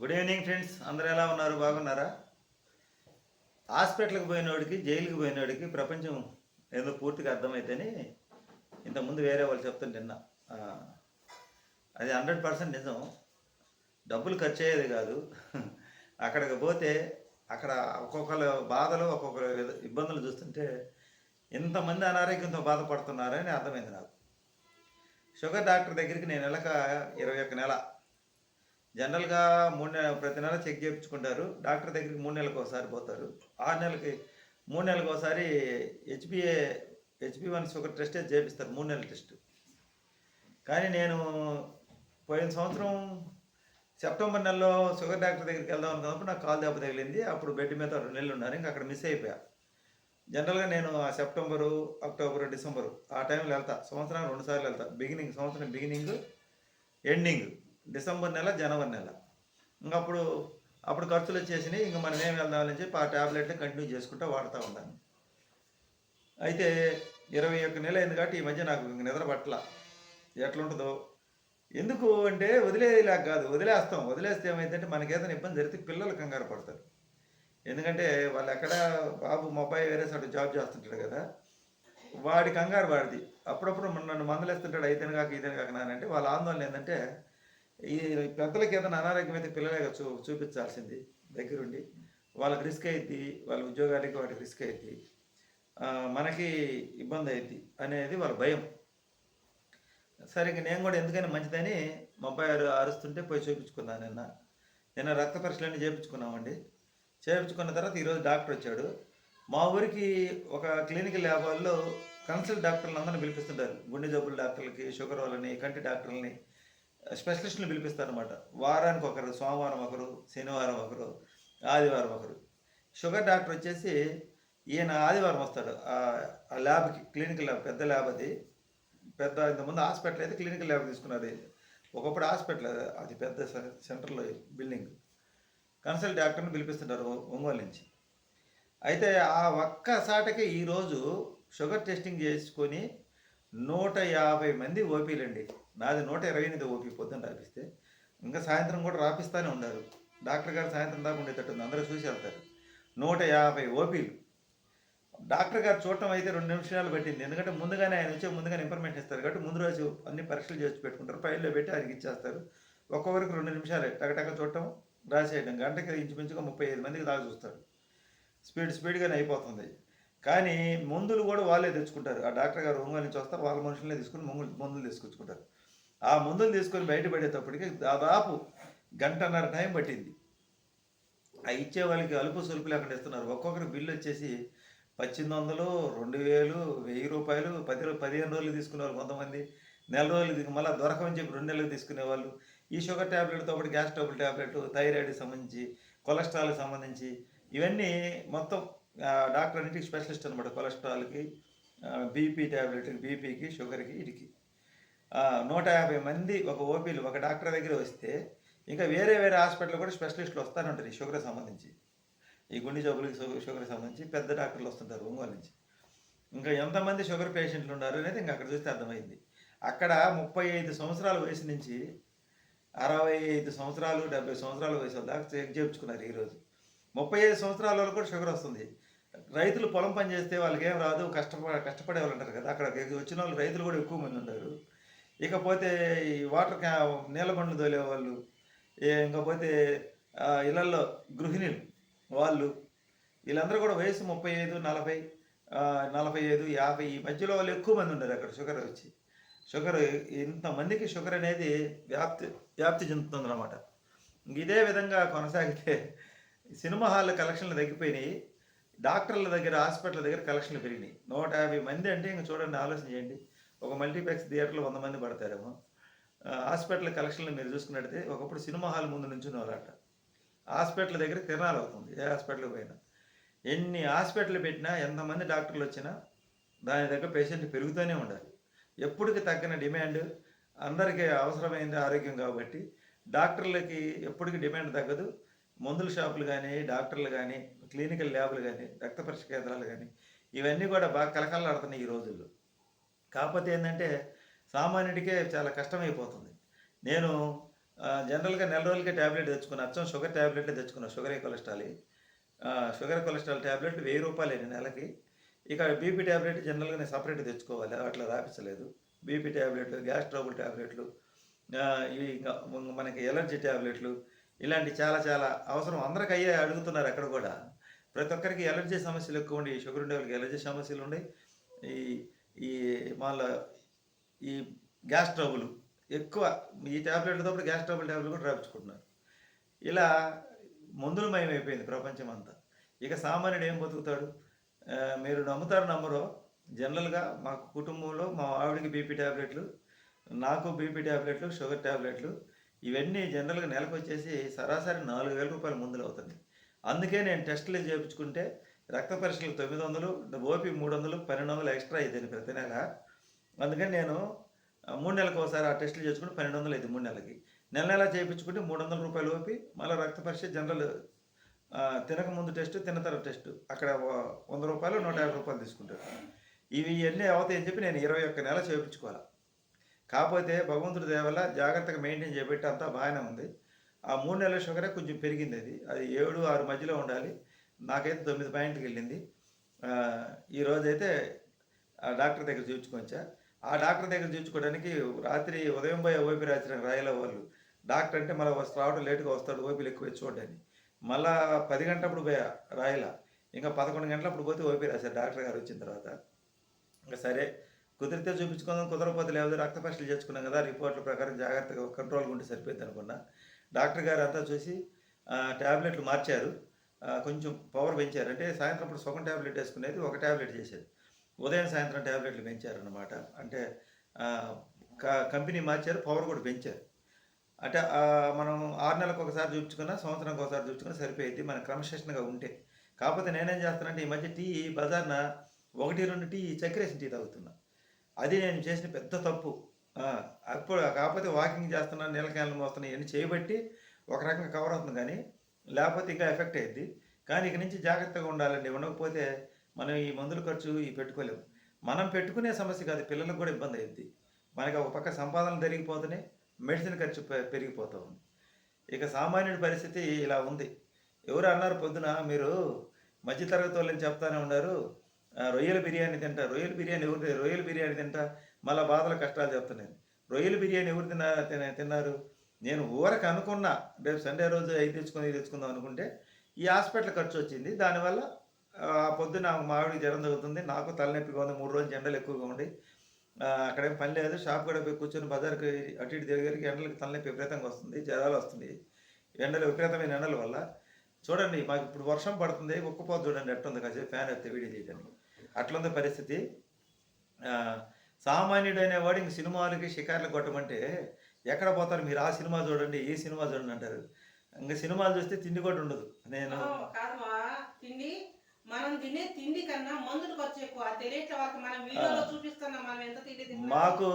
Good evening friends అందరూ ఎలా ఉన్నారు? బాగున్నారా? హాస్పిటల్కి పోయినోడికి జైలుకి పోయినోడికి ప్రపంచం ఏదో పూర్తిగా అర్థమైతేనే ఇంతకుముందు వేరే వాళ్ళు చెప్తుంటే నిన్న అది హండ్రెడ్ పర్సెంట్ నిజం. డబ్బులు ఖర్చు అయ్యేది కాదు. అక్కడికి పోతే అక్కడ ఒక్కొక్కరు బాధలు ఒక్కొక్కరు ఇబ్బందులు చూస్తుంటే ఇంతమంది అనారోగ్యంతో బాధపడుతున్నారని అర్థమైంది నాకు. షుగర్ డాక్టర్ దగ్గరికి నేను నెలక ఇరవై ఒక్క నెల జనరల్గా మూడు నెల ప్రతి నెల చెక్ చేయించుకుంటారు డాక్టర్ దగ్గరికి మూడు నెలలకు ఒకసారి పోతారు. ఆరు నెలలకి మూడు నెలలకు ఒకసారి హెచ్పిఏ హెచ్పి వన్ షుగర్ టెస్టే చేపిస్తారు మూడు నెలల టెస్ట్. కానీ నేను పోయిన సంవత్సరం సెప్టెంబర్ నెలలో షుగర్ డాక్టర్ దగ్గరికి వెళ్దాం అనుకున్నప్పుడు నాకు కాలు దెబ్బ తగిలింది. అప్పుడు బెడ్ మీద రెండు నెలలు ఉన్నారు. ఇంకా అక్కడ మిస్ అయిపోయా. జనరల్గా నేను ఆ సెప్టెంబరు అక్టోబర్ డిసెంబరు ఆ టైంలో వెళ్తా. సంవత్సరానికి రెండు సార్లు వెళ్తా. బిగినింగ్ సంవత్సరం బిగినింగ్ ఎండింగ్. డిసెంబర్ నెల జనవరి నెల. ఇంకా అప్పుడు అప్పుడు ఖర్చులు వచ్చేసినాయి ఇంకా మనం ఏం వెళ్దామని చెప్పి ఆ ట్యాబ్లెట్లు కంటిన్యూ చేసుకుంటూ వాడుతూ ఉన్నాను. అయితే ఇరవై ఒక్క నెల అయింది కాబట్టి ఈ మధ్య నాకు ఇంక నిద్ర పట్ల ఎట్లుంటుందో. ఎందుకు అంటే వదిలేలాగా కాదు వదిలేస్తాం. వదిలేస్తే ఏమైందంటే మనకి ఏదైనా ఇబ్బంది జరిగితే పిల్లలు కంగారు పడతారు. ఎందుకంటే వాళ్ళు ఎక్కడ బాబు మా వేరే సార్ జాబ్ చేస్తుంటాడు కదా. వాడి కంగారు వాడిది. అప్పుడప్పుడు నన్ను మందలేస్తుంటాడు అయితేనే కాక ఇదేనే కాక నానంటే వాళ్ళ ఆందోళన ఏంటంటే ఈ పెద్దలకి ఏదైనా అనారోగ్యం అయితే పిల్లలే చూ చూపించాల్సింది దగ్గరుండి. వాళ్ళకి రిస్క్ అయింది వాళ్ళ ఉద్యోగాలకి వాటికి రిస్క్ అయింది మనకి ఇబ్బంది అయింది అనేది వాళ్ళ భయం. సరే నేను కూడా ఎందుకైనా మంచిదని మా అబ్బాయి అరుస్తుంటే పోయి చూపించుకున్నాను నిన్న. నిన్న రక్త పరీక్షలన్నీ చేయించుకున్నామండి చేయించుకున్న తర్వాత ఈరోజు డాక్టర్ వచ్చాడు. మా ఊరికి ఒక క్లినికల్ ల్యాబ్ వాళ్ళు కన్సల్ట్ డాక్టర్లు అందరిని పిలిపిస్తుంటారు. గుండె జబ్బుల డాక్టర్లకి షుగర్ వాళ్ళని కంటి డాక్టర్లని. స్పెషలిస్టులు పిలిపిస్తారు అనమాట వారానికి ఒకరు సోమవారం ఒకరు శనివారం ఒకరు ఆదివారం ఒకరు షుగర్ డాక్టర్ వచ్చేసి ఈయన ఆదివారం వస్తాడు. ఆ- ల్యాబ్కి క్లినికల్ ల్యాబ్ పెద్ద ల్యాబ్ అది. పెద్ద ఇంతకుముందు హాస్పిటల్ అయితే క్లినికల్ ల్యాబ్ తీసుకున్నది. ఒకప్పుడు హాస్పిటల్ అది పెద్ద సెంటర్లో బిల్డింగ్. కన్సల్ట్ డాక్టర్ని పిలిపిస్తుంటారు ఒంగోలు నుంచి. అయితే ఆ ఒక్క సాటకి ఈరోజు షుగర్ టెస్టింగ్ చేసుకొని నూట యాభై మంది ఓపీలండి. నాది నూట ఇరవై ఎనిమిది ఓపీ పొద్దున్న రాపిస్తే ఇంకా సాయంత్రం కూడా రాపిస్తూనే ఉన్నారు. డాక్టర్ గారు సాయంత్రం దాకా ఉండేటట్టు ఉంది అందరూ చూసి వెళ్తారు. నూట యాభై ఓపీలు డాక్టర్ గారు చూడటం అయితే రెండు నిమిషాలు పట్టింది. ఎందుకంటే ముందుగానే ఆయన వచ్చే ముందుగానే ఇన్ఫర్మేషన్ ఇస్తారు కాబట్టి ముందు రోజు అన్ని పరీక్షలు చేసి పెట్టుకుంటారు. ఫైల్లో పెట్టి ఆయనకి ఇచ్చేస్తారు. ఒక్కొక్కరికి రెండు నిమిషాలే. టకటక చూడటం రాసేయడం గంటకి ఇంచుమించుగా ముప్పై ఐదు మందికి దాకా చూస్తారు. స్పీడ్ స్పీడ్గానే అయిపోతుంది. కానీ మందులు కూడా వాళ్ళే తెచ్చుకుంటారు. ఆ డాక్టర్ గారు రూమ్ నుంచి వస్తారు వాళ్ళ మనుషులనే తీసుకుని మందులు మందులు తీసుకొచ్చుకుంటారు. ఆ మందులు తీసుకొని బయటపడేటప్పటికి దాదాపు గంటన్నర టైం పట్టింది. ఆ ఇచ్చే వాళ్ళకి అలుపు సొలుపు లేకుండా ఇస్తున్నారు. ఒక్కొక్కరు బిల్లు వచ్చేసి పద్దెనిమిది వందలు రెండు వేలు వెయ్యి రూపాయలు పది పదిహేను రోజులు తీసుకునే వాళ్ళు కొంతమంది. నెల రోజులు మళ్ళీ దొరకమని చెప్పి రెండు నెలలు తీసుకునే వాళ్ళు ఈ షుగర్ ట్యాబ్లెట్తో పాటు గ్యాస్ ట్రబుల్ ట్యాబ్లెట్ థైరాయిడ్కి సంబంధించి కొలెస్ట్రాల్కి సంబంధించి ఇవన్నీ మొత్తం డాక్టర్ అన్నింటికి స్పెషలిస్ట్ అనమాట కొలెస్ట్రాల్కి బీపీ ట్యాబ్లెట్కి బీపీకి షుగర్కి వీటికి నూట యాభై మంది ఒక ఓపీలు ఒక డాక్టర్ దగ్గర వస్తే ఇంకా వేరే వేరే హాస్పిటల్ కూడా స్పెషలిస్టులు వస్తూనే ఉంటారు ఈ షుగర్ సంబంధించి. ఈ గుండె జబ్బులకి షుగర్ సంబంధించి పెద్ద డాక్టర్లు వస్తుంటారు ఒంగోలు నుంచి. ఇంకా ఎంతమంది షుగర్ పేషెంట్లు ఉన్నారు అనేది ఇంకా అక్కడ చూస్తే అర్థమైంది. అక్కడ ముప్పై ఐదు సంవత్సరాల వయసు నుంచి అరవై ఐదు సంవత్సరాలు డెబ్బై సంవత్సరాల వయసు దాకా చెక్ చేయించుకున్నారు ఈరోజు ముప్పై ఐదు సంవత్సరాల వరకు కూడా షుగర్ వస్తుంది. రైతులు పొలం పని చేస్తే వాళ్ళకి ఏం రాదు కష్టపడ కష్టపడే వాళ్ళు ఉంటారు కదా అక్కడ వచ్చిన వాళ్ళు రైతులు కూడా ఎక్కువ మంది ఉంటారు. ఇకపోతే ఈ వాటర్ క్యా నీళ్ళబండ్లు తోలే వాళ్ళు ఇంకపోతే ఇళ్ళల్లో గృహిణులు వాళ్ళు వీళ్ళందరూ కూడా వయసు ముప్పై ఐదు నలభై నలభై ఐదు యాభై ఈ మధ్యలో వాళ్ళు ఎక్కువ మంది ఉన్నారు అక్కడ షుగర్ వచ్చి. షుగర్ ఇంతమందికి షుగర్ అనేది వ్యాప్తి వ్యాప్తి చెందుతుంది అనమాట ఇదే విధంగా కొనసాగితే సినిమా హాల్ కలెక్షన్లు తగ్గిపోయినాయి. డాక్టర్ల దగ్గర హాస్పిటల్ దగ్గర కలెక్షన్లు పెరిగినాయి. నూట యాభై మంది అంటే ఇంక చూడండి ఆలోచన చేయండి. ఒక మల్టీప్లెక్స్ థియేటర్లో వంద మంది పడతారేమో. హాస్పిటల్ కలెక్షన్లు మీరు చూసుకున్నట్టయితే ఒకప్పుడు సినిమా హాల్ ముందు నుంచి వాళ్ళట హాస్పిటల్ దగ్గర తిరణాలు అవుతుంది ఏ హాస్పిటల్కి పోయినా. ఎన్ని హాస్పిటల్ పెట్టినా ఎంతమంది డాక్టర్లు వచ్చినా దాని దగ్గర పేషెంట్ పెరుగుతూనే ఉండాలి. ఎప్పటికి తగ్గిన డిమాండ్ అందరికీ అవసరమైంది ఆరోగ్యం కాబట్టి డాక్టర్లకి ఎప్పటికీ డిమాండ్ తగ్గదు. మందుల షాపులు కానీ డాక్టర్లు కానీ క్లినికల్ ల్యాబ్లు కానీ రక్త పరీక్ష కేంద్రాలు కానీ ఇవన్నీ కూడా బాగా కలకలాడుతున్నాయి ఈ రోజుల్లో. కాకపోతే ఏంటంటే సామాన్యుడికే చాలా కష్టమైపోతుంది. నేను జనరల్గా నెల రోజులకే ట్యాబ్లెట్ తెచ్చుకున్నా అచ్చం షుగర్ ట్యాబ్లెట్లే తెచ్చుకున్నా sugar cholesterol. Sugar cholesterol tablet వెయ్యి రూపాయలు నెలకి. ఇక బీపీ ట్యాబ్లెట్ జనరల్గా నేను సపరేట్ తెచ్చుకోవాలి అట్లా రాపించలేదు బీపీ ట్యాబ్లెట్లు గ్యాస్ ట్రబుల్ ట్యాబ్లెట్లు ఇవి ఇంకా మనకి ఎలర్జీ ట్యాబ్లెట్లు ఇలాంటి చాలా చాలా అవసరం అందరికి అయ్యే అడుగుతున్నారు అక్కడ కూడా. ప్రతి ఒక్కరికి ఎలర్జీ సమస్యలు ఎక్కువ ఉండి షుగర్ ఉండే వాళ్ళకి ఎలర్జీ సమస్యలు ఉన్నాయి ఈ ఈ మళ్ళా ఈ గ్యాస్ ట్రబుల్ ఎక్కువ ఈ ట్యాబ్లెట్లతో పాటు గ్యాస్ ట్రబుల్ ట్యాబ్లెట్ కూడా రాపించుకుంటున్నారు. ఇలా మందులు మయమైపోయింది ప్రపంచం అంతా ఇక సామాన్యుడు ఏం బతుకుతాడు? మీరు నమ్ముతారు నమ్మరో జనరల్గా మా కుటుంబంలో మా ఆవిడకి బీపీ ట్యాబ్లెట్లు నాకు బీపీ ట్యాబ్లెట్లు షుగర్ ట్యాబ్లెట్లు ఇవన్నీ జనరల్గా నెలకు వచ్చేసి సరాసరి నాలుగు వేల రూపాయల మందులు అవుతుంది. అందుకే నేను టెస్టులు చేయించుకుంటే రక్త పరీక్షలు తొమ్మిది వందలు ఓపీ మూడు వందలు పన్నెండు వందలు ఎక్స్ట్రా అవుతుంది ప్రతి నెల. అందుకని నేను మూడు నెలలకు ఒకసారి ఆ టెస్టులు చేసుకుంటే పన్నెండు వందలు అయింది మూడు నెలలకి. నెల నెల చేయించుకుంటే మూడు వందల రూపాయలు ఓపి మళ్ళీ రక్త పరీక్ష జనరల్ తినకముందు తినక ముందు టెస్ట్ తిన్న తర్వాత టెస్ట్. అక్కడ వంద రూపాయలు నూట యాభై రూపాయలు తీసుకుంటారు. ఇవి ఇవన్నీ అవుతాయని చెప్పి నేను ఇరవై ఒక్క నెల చేయించుకోవాలి. కాకపోతే భగవంతుడి దయ జాగ్రత్తగా మెయింటైన్ చేయబట్టి అంతా బాగానే ఉంది. ఆ మూడు నెలల షుగరే కొంచెం పెరిగింది అది. అది ఏడు ఆరు మధ్యలో ఉండాలి. నాకైతే తొమ్మిది పాయింట్కి వెళ్ళింది. ఈరోజైతే ఆ డాక్టర్ దగ్గర చూపించుకొచ్చా. ఆ డాక్టర్ దగ్గర చూపించుకోవడానికి రాత్రి ఉదయం పోయి ఓపి రాసిన రాయల వాళ్ళు డాక్టర్ అంటే మళ్ళీ వస్తా రావడం లేటుగా వస్తాడు ఓపీలు ఎక్కువ చూడడానికి మళ్ళా పది గంటలప్పుడు పోయా రాయల. ఇంకా పదకొండు గంటలప్పుడు పోతే ఓపీ రాశారు డాక్టర్ గారు వచ్చిన తర్వాత. ఇంకా సరే కుదిరితే చూపించుకుందాం కుదరకపోతే లేదు రక్త పరీక్షలు చేసుకున్నాం కదా రిపోర్ట్ల ప్రకారం జాగ్రత్తగా కంట్రోల్గా ఉంటే సరిపోయింది అనుకున్నా. డాక్టర్ గారు అంతా చూసి టాబ్లెట్లు ట్యాబ్లెట్లు మార్చారు. కొంచెం పవర్ పెంచారు అంటే సాయంత్రం ఇప్పుడు సగం ట్యాబ్లెట్ వేసుకునేది ఒక ట్యాబ్లెట్ చేసేది. ఉదయం సాయంత్రం ట్యాబ్లెట్లు పెంచారనమాట అంటే క- కంపెనీ మార్చారు పవర్ కూడా పెంచారు. అంటే మనం ఆరు నెలలకు ఒకసారి చూపించుకున్నా సంవత్సరానికి ఒకసారి చూపించుకున్నా సరిపోయింది. మన క్రమశిక్షణగా ఉంటే. కాకపోతే నేనేం చేస్తానంటే ఈ మధ్య టీ బజార్న ఒకటి రెండు టీ చక్కెరేసిన టీ తాగుతున్నా. అది నేను చేసిన పెద్ద తప్పు. అప్పుడు కాకపోతే వాకింగ్ చేస్తున్నా నీళ్ళ క్యాన్లు మోస్తున్నా ఇవన్నీ చేయబట్టి ఒక రకంగా కవర్ అవుతుంది. కానీ లేకపోతే ఇంకా ఎఫెక్ట్ అయ్యింది కానీ ఇక నుంచి జాగ్రత్తగా ఉండాలండి. ఉండకపోతే మనం ఈ మందుల ఖర్చు ఈ పెట్టుకోలేము. మనం పెట్టుకునే సమస్య కాదు పిల్లలకు కూడా ఇబ్బంది అయ్యింది మనకి ఒక పక్క సంపాదన పెరిగిపోతున్నాయి మెడిసిన్ ఖర్చు పెరిగిపోతూ ఉంది. ఇక సామాన్యుడి పరిస్థితి ఇలా ఉంది. ఎవరు అన్నారు పొద్దున మీరు మధ్యతరగతి వాళ్ళని చెప్తానే ఉన్నారు. రొయ్యల బిర్యానీ తింటా రొయ్యల బిర్యానీ ఎవరు రొయ్యల బిర్యానీ తింటా మళ్ళీ బాధల కష్టాలు చెప్తున్నాను. రొయ్యల బిర్యానీ ఎవరు తిన్నా తిన్నారు? నేను ఊరక అనుకున్నా. రేపు సండే రోజు అవి తెచ్చుకొని తెచ్చుకుందాం అనుకుంటే ఈ హాస్పిటల్ ఖర్చు వచ్చింది. దానివల్ల ఆ, పొద్దున మామిడి జ్వరం తగ్గుతుంది నాకు తలనొప్పిగా ఉంది. మూడు రోజులు ఎండలు ఎక్కువగా ఉండి. ఆ, అక్కడేం పని లేదు. షాప్ కూడా పోయి కూర్చొని బజార్కి అటు ఇటు తిరిగేరికి ఎండలకు తలనొప్పి విపరీతంగా వస్తుంది. జ్వరాలు వస్తుంది. ఎండలు విపరీతమైన ఎండల వల్ల. చూడండి మాకు ఇప్పుడు వర్షం పడుతుంది. ఒక్కపోతే చూడండి ఎట్టుంది కాసేపు ఫ్యాన్ ఎత్తే వీడియో చేయడానికి అట్లుంది పరిస్థితి. సామాన్యుడైన సామాన్యుడు అనేవాడు ఇంక సినిమాలకి షికార్లు కొట్టమంటే ఎక్కడ పోతారు మీరు? ఆ సినిమా చూడండి ఈ సినిమా చూడండి అంటారు. ఇంకా సినిమాలు చూస్తే తిండి కూడా ఉండదు. నేను కాదమ్మా. తిండి మనం తినే తిండి కన్నా మందులు ఖర్చు ఎక్కువ. తెలియట్లే వాళ్ళకి మనం వీడియోలో చూపిస్తున్నాం మనం ఎంత తిండి తింటున్నాము మాకు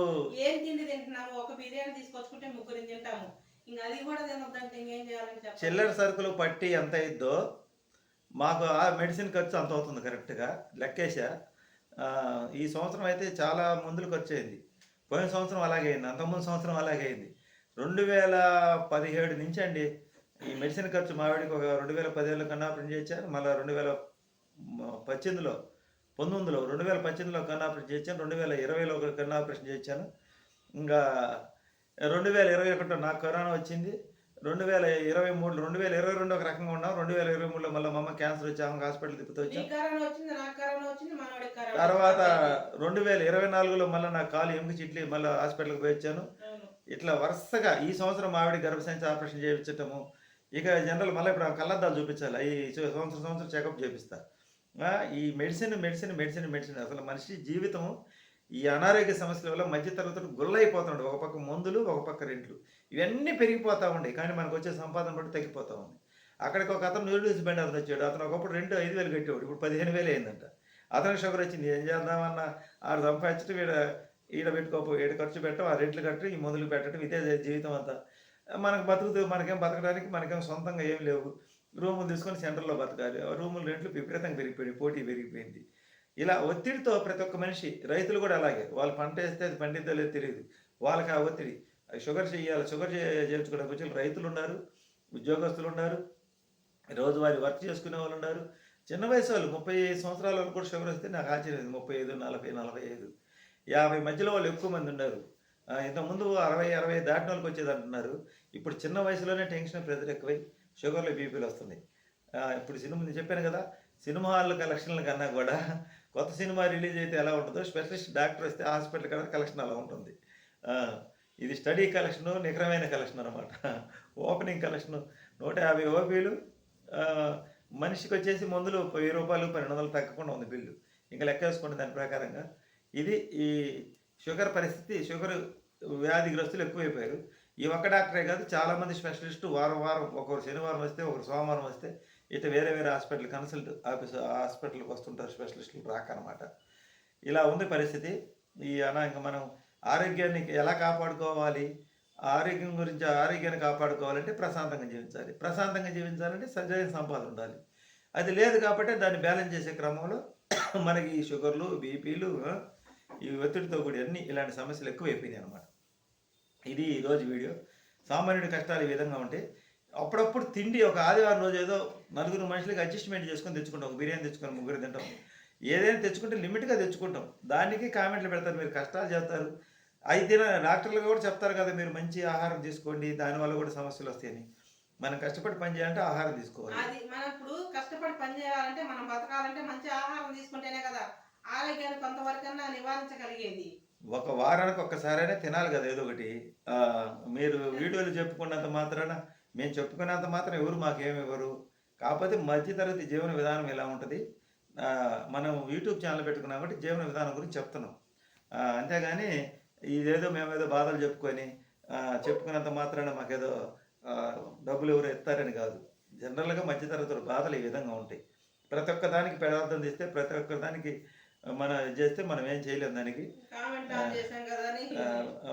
ఏం తిండి తింటున్నాము? ఒక బిర్యానీ తీసుకొచ్చుకుంటే ముగ్గురు తింటాము. ఇంకా అది కూడా తినొద్దంటే ఇంకేం చేయాలని చిల్లర సరుకులు పట్టి ఎంత అయిద్దో మాకు ఆ మెడిసిన్ ఖర్చు అంత అవుతుంది కరెక్ట్గా లెక్కేసా ఈ సంవత్సరం అయితే చాలా మందులు ఖర్చు అయింది. పోయిన సంవత్సరం అలాగే అయింది అంతకుముందు సంవత్సరం అలాగే అయింది. రెండు వేల పదిహేడు నుంచి అండి ఈ మెడిసిన్ ఖర్చు మావిడికి ఒక రెండు వేల పదిహేడులో కన్నా ఆపరేషన్ చేశాను మళ్ళీ రెండు వేల పద్దెనిమిదిలో పంతొమ్మిదిలో రెండు వేల పద్దెనిమిదిలో కన్నా ఆపరేషన్ చేశాను రెండు వేల ఇరవైలో ఒక కన్నా ఆపరేషన్ చేశాను ఇంకా రెండు వేల ఇరవై ఒకటిలో నాకు కరోనా వచ్చింది. రెండు వేల ఇరవై మూడు రెండు వేల ఇరవై రెండు ఒక రకంగా ఉన్నాం. రెండు వేల ఇరవై మూడులో మళ్ళీ మా అమ్మ క్యాన్సర్ వచ్చి ఆమె హాస్పిటల్ తిప్పుతూ వచ్చాం. తర్వాత. రెండు వేల ఇరవై నాలుగులో మళ్ళీ నా కాలు ఎముక చిట్లి మళ్ళీ హాస్పిటల్కి పోయి వచ్చాను. ఇట్లా వరుసగా ఈ సంవత్సరం ఆవిడ గర్భసంచి ఆపరేషన్ చేయించటము ఇక జనరల్ మళ్ళీ ఇప్పుడు కళ్ళద్దాలు చూపించాలి. ఈ సంవత్సరం సంవత్సరం చెకప్ చేపిస్తా. ఈ మెడిసిన్ మెడిసిన్ మెడిసిన్ మెడిసిన్. అసలు మనిషి జీవితం ఈ అనారోగ్య సమస్యల వల్ల మధ్యతరగతులు గుల్లైపోతున్నాడు ఒక పక్క మందులు ఒక పక్క రెంట్లు. ఇవన్నీ పెరిగిపోతా ఉండే కానీ మనకు వచ్చే సంపాదన బట్టి తగ్గిపోతూ ఉంది. అక్కడికి ఒక అతను నూడిల్స్ బండి అతను వచ్చాడు అతను ఒకప్పుడు రెండు ఐదు వేలు కట్టేవాడు. ఇప్పుడు పదిహేను వేలు అయిందంట. అతనికి షుగర్ వచ్చింది. ఏం చేద్దామన్న ఆడు సంపాదించడం వీడ ఈడ పెట్టుకోపో ఈడ ఖర్చు పెట్టడం ఆ రెంట్లు కట్టడం ఈ మందులు పెట్టడం ఇదే జీవితం అంతా. మనకు బతుకుతూ మనకేం బతకడానికి మనకేం సొంతంగా ఏం లేవు. రూములు తీసుకొని సెంటర్లో బతకాలి. ఆ రెంట్లు విపరీతంగా పెరిగిపోయాయి పోటీ పెరిగిపోయింది. ఇలా ఒత్తిడితో ప్రతి ఒక్క మనిషి రైతులు కూడా అలాగే. వాళ్ళు పంట వేస్తే అది పండిద్దో లేదో తెలియదు. వాళ్ళకి ఆ ఒత్తిడి. అది షుగర్ చేయాలి షుగర్ చే- చేయించుకోవడానికి వచ్చి రైతులు ఉన్నారు ఉద్యోగస్తులు ఉన్నారు రోజువారి వర్క్ చేసుకునే వాళ్ళు ఉన్నారు. చిన్న వయసు వాళ్ళు ముప్పై ఐదు సంవత్సరాల వరకు కూడా షుగర్ వస్తే నాకు ఆశ్చర్యం. ముప్పై ఐదు నలభై నలభై ఐదు. యాభై మధ్యలో వాళ్ళు ఎక్కువ మంది ఉన్నారు. ఇంతకుముందు అరవై అరవై దాటిన వాళ్ళకి వచ్చేది అంటున్నారు ఇప్పుడు చిన్న వయసులోనే టెన్షన్ ప్రెజర్ ఎక్కువై షుగర్లు బీపీలు వస్తున్నాయి. ఇప్పుడు సినిమా నేను చెప్పాను కదా సినిమా హాల్ కలెక్షన్ల కన్నా కూడా కొత్త సినిమా రిలీజ్ అయితే ఎలా ఉంటుందో స్పెషలిస్ట్ డాక్టర్ వస్తే హాస్పిటల్ కన్నా కలెక్షన్ అలా ఉంటుంది. ఇది స్టడీ కలెక్షన్ నిఖరమైన కలెక్షన్ అనమాట ఓపెనింగ్ కలెక్షన్ నూట యాభై ఓపీలు. మనిషికి వచ్చేసి మందులు వెయ్యి రూపాయలు పన్నెండు వందలు తగ్గకుండా ఉంది బిల్లు. ఇంకా లెక్క వేసుకోండి దాని ప్రకారంగా. ఇది ఈ షుగర్ పరిస్థితి షుగర్ వ్యాధిగ్రస్తులు ఎక్కువైపోయారు. ఈ ఒక్క డాక్టరే కాదు చాలామంది స్పెషలిస్టు వారం వారం ఒకరు శనివారం వస్తే ఒకరు సోమవారం వస్తే ఇటు వేరే వేరే హాస్పిటల్ కన్సల్ట్ ఆఫీస్ హాస్పిటల్కి వస్తుంటారు స్పెషలిస్టులు రాకనమాట. ఇలా ఉంది పరిస్థితి. ఈ అనా ఇంకా మనం ఆరోగ్యాన్ని ఎలా కాపాడుకోవాలి? ఆరోగ్యం గురించి ఆరోగ్యాన్ని కాపాడుకోవాలంటే ప్రశాంతంగా జీవించాలి. ప్రశాంతంగా జీవించాలంటే సజైన సంపాదన ఉండాలి. అది లేదు కాబట్టి దాన్ని బ్యాలెన్స్ చేసే క్రమంలో మనకి ఈ షుగర్లు బీపీలు ఈ ఒత్తిడితో కూడి అన్ని ఇలాంటి సమస్యలు ఎక్కువైపోయినాయి అనమాట ఇది ఈరోజు వీడియో. సామాన్యుడి కష్టాలు ఈ విధంగా ఉంటాయి అప్పుడప్పుడు తిండి ఒక ఆదివారం రోజు ఏదో నలుగురు మనుషులకి అడ్జస్ట్మెంట్ చేసుకొని తెచ్చుకుంటాం. ఒక బిర్యానీ తెచ్చుకొని ముగ్గురు తింటాం. ఏదైనా తెచ్చుకుంటే లిమిట్గా తెచ్చుకుంటాం. దానికి కామెంట్లు పెడతారు. మీరు కష్టాలు చేస్తారు. అవి తిన డాక్టర్లు కూడా చెప్తారు కదా మీరు మంచి ఆహారం తీసుకోండి దానివల్ల కూడా సమస్యలు వస్తాయని. మనం కష్టపడి పని చేయాలంటే ఆహారం తీసుకోవాలి. అది మనం ఇప్పుడు కష్టపడి పని చేయాలంటే మనం బతకాలంటే మంచి ఆహారం తీసుకుంటేనే కదా ఆరోగ్యాన్ని కొంతవరకన్నా నివారించగలిగేది. ఒక వారానికి ఒక్కసారైనా తినాలి కదా ఏదో ఒకటి. మీరు వీడియోలు చెప్పుకున్నంత మాత్రాన మేము చెప్పుకున్నంత మాత్రం ఎవరు మాకేమి ఇవ్వరు. కాకపోతే మధ్యతరగతి జీవన విధానం ఎలా ఉంటుంది? మనం యూట్యూబ్ ఛానల్ పెట్టుకున్నాం కాబట్టి జీవన విధానం గురించి చెప్తున్నాం. అంతేగాని ఇదేదో మేమేదో బాధలు చెప్పుకొని చెప్పుకున్నంత మాత్రాన మాకేదో డబ్బులు ఎవరు ఎత్తారని కాదు. జనరల్గా మధ్యతరగతుల బాధలు ఈ విధంగా ఉంటాయి. ప్రతి ఒక్క దానికి పెదార్థం తీస్తే ప్రతి ఒక్క దానికి మనం చేస్తే మనం ఏం చేయలేం దానికి.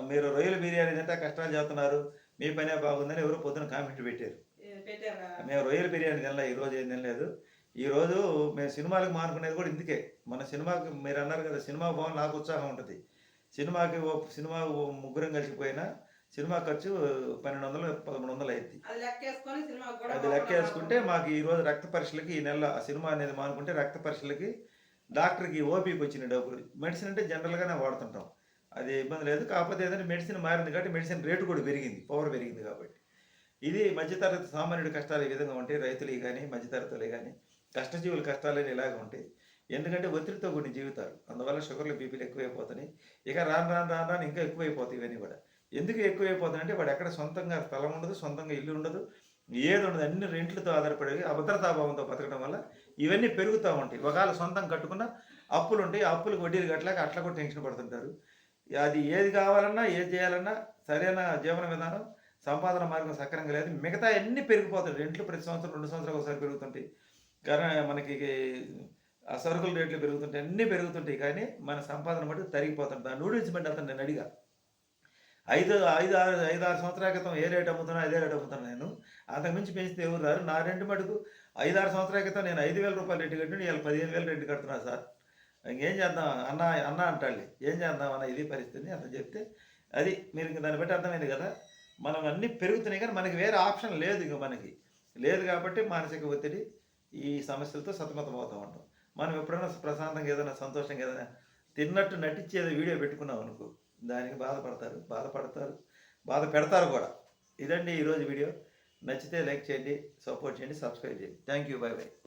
మీరు రొయ్యల బిర్యానీ తింటే కష్టాలు చేస్తున్నారు. మీ పనే బాగుందని ఎవరో పొద్దున కామెంట్ పెట్టారు. మేము రొయ్యల బిర్యానీ తినలే ఈ రోజు ఏం తినలేదు. ఈ రోజు మేము సినిమాలకు మానుకునేది కూడా ఇందుకే. మన సినిమాకి మీరు అన్నారు కదా సినిమా బాగుంది నాకు ఉత్సాహం ఉంటుంది. సినిమాకి ఓ సినిమా ముగ్గురం కలిసిపోయినా సినిమా ఖర్చు పన్నెండు వందలు పదమూడు వందలు అయింది అది లెక్కేసుకొని సినిమా కూడా అది లెక్క వేసుకుంటే మాకు ఈ రోజు రక్త పరీక్షలకి ఈ నెల ఆ సినిమా అనేది మానుకుంటే రక్త పరీక్షలకి డాక్టర్కి ఓపీకి వచ్చిన డబ్బులు. మెడిసిన్ అంటే జనరల్గానే వాడుతుంటాం. అది ఇబ్బంది లేదు. కాకపోతే ఏదైనా మెడిసిన్ మారింది కాబట్టి మెడిసిన్ రేటు కూడా పెరిగింది. పవర్ పెరిగింది కాబట్టి. ఇది మధ్యతరగతి సామాన్యుడి కష్టాలు ఈ విధంగా ఉంటాయి. రైతులు కానీ మధ్యతరగతులు కానీ కష్టజీవుల కష్టాలు ఇలాగ ఉంటాయి. ఎందుకంటే ఒత్తిడితో కూడిన జీవితాలు. అందువల్ల షుగర్లు బీపీలు ఎక్కువైపోతున్నాయి. ఇక రాను రాను రాను రాను ఇంకా ఎక్కువైపోతాయి ఇవన్నీ కూడా. ఎందుకు ఎక్కువైపోతుంది అంటే వాడు ఎక్కడ సొంతంగా స్థలం ఉండదు సొంతంగా ఇల్లు ఉండదు ఏది ఉండదు. అన్ని రెంట్లతో ఆధారపడేవి. అభద్రతాభావంతో బతకడం వల్ల ఇవన్నీ పెరుగుతూ ఉంటాయి. ఒకవేళ సొంతం కట్టుకున్న అప్పులు ఉంటాయి. ఆ అప్పులకు వడ్డీలు కట్టలేక అట్లా కూడా టెన్షన్ పడుతుంటారు. అది ఏది కావాలన్నా ఏది చేయాలన్నా సరైన జీవన విధానం సంపాదన మార్గం సక్రంగా లేదు. మిగతా అన్నీ పెరిగిపోతాయి. రెంట్లు ప్రతి సంవత్సరం రెండు సంవత్సరాలు ఒకసారి పెరుగుతుంటాయి. కానీ మనకి ఆ సరుకుల రేట్లు పెరుగుతుంటాయి. అన్నీ పెరుగుతుంటాయి. కానీ మన సంపాదన మటు తరిగిపోతుంది. దాని నూడిల్స్ బట్టి అతను నేను అడిగా. ఐదు ఐదు ఆరు ఐదు ఆరు సంవత్సరాల క్రితం ఏ రేట్ అమ్ముతున్నా అదే రేట్ అమ్ముతాను నేను. అంతకుమించి పెంచితే ఎవరు రారు. నా రెండు మటుకు ఐదు ఆరు సంవత్సరాల క్రితం నేను ఐదు వేల రూపాయలు రెంట్ కట్టిన ఇవాళ పదిహేను వేలు రెండు కడుతున్నా సార్. ఇంకేం చేద్దాం? అన్న అన్న అంటాళ్ళు ఏం చేద్దాం అన్న ఇది పరిస్థితి అంత చెప్తే అది మీరు దాన్ని బట్టి అర్థమైంది కదా. మనం అన్నీ పెరుగుతున్నాయి కానీ మనకి వేరే ఆప్షన్ లేదు ఇక మనకి. లేదు కాబట్టి మానసిక ఒత్తిడి ఈ సమస్యలతో సతమతం అవుతూ ఉంటాం. మనం ఎప్పుడైనా ప్రశాంతంగా ఏదైనా సంతోషంగా ఏదైనా తిన్నట్టు నటించి ఏదో వీడియో పెట్టుకున్నాం అనుకో దానికి బాధపడతారు బాధపడతారు బాధ పెడతారు కూడా. ఇదండి ఈరోజు వీడియో. నచ్చితే లైక్ చేయండి సపోర్ట్ చేయండి సబ్స్క్రైబ్ చేయండి. Thank you. Bye bye.